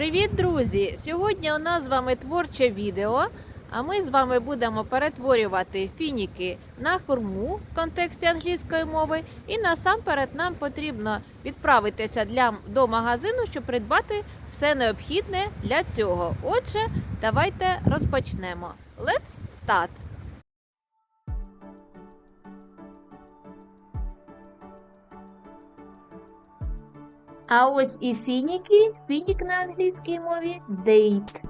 Привіт, друзі! Сьогодні у нас з вами творче відео. А ми з вами будемо перетворювати фініки на хурму в контексті англійської мови. І насамперед нам потрібно відправитися для, до магазину, щоб придбати все необхідне для цього. Отже, давайте розпочнемо. Let's start! А ось і фініки. Фінік на англійській мові date.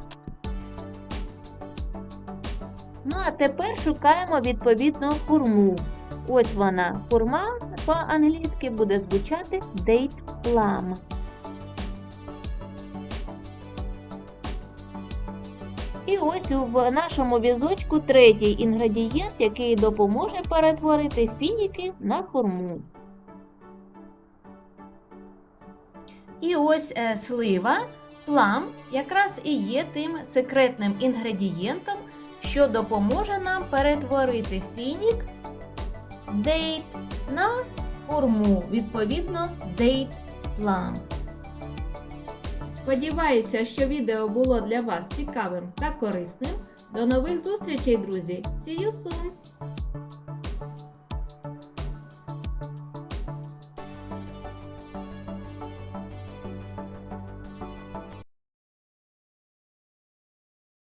Ну, а тепер шукаємо відповідно хурму. Ось вона. Хурма по-англійськи буде звучати date plum. І ось у нашому візочку третій інгредієнт, який допоможе перетворити фініки на хурму. І ось е, слива, плам якраз і є тим секретним інгредієнтом, що допоможе нам перетворити фінік дейт на хурму, відповідно, дейт плам. Сподіваюся, що відео було для вас цікавим та корисним. До нових зустрічей, друзі! See you soon!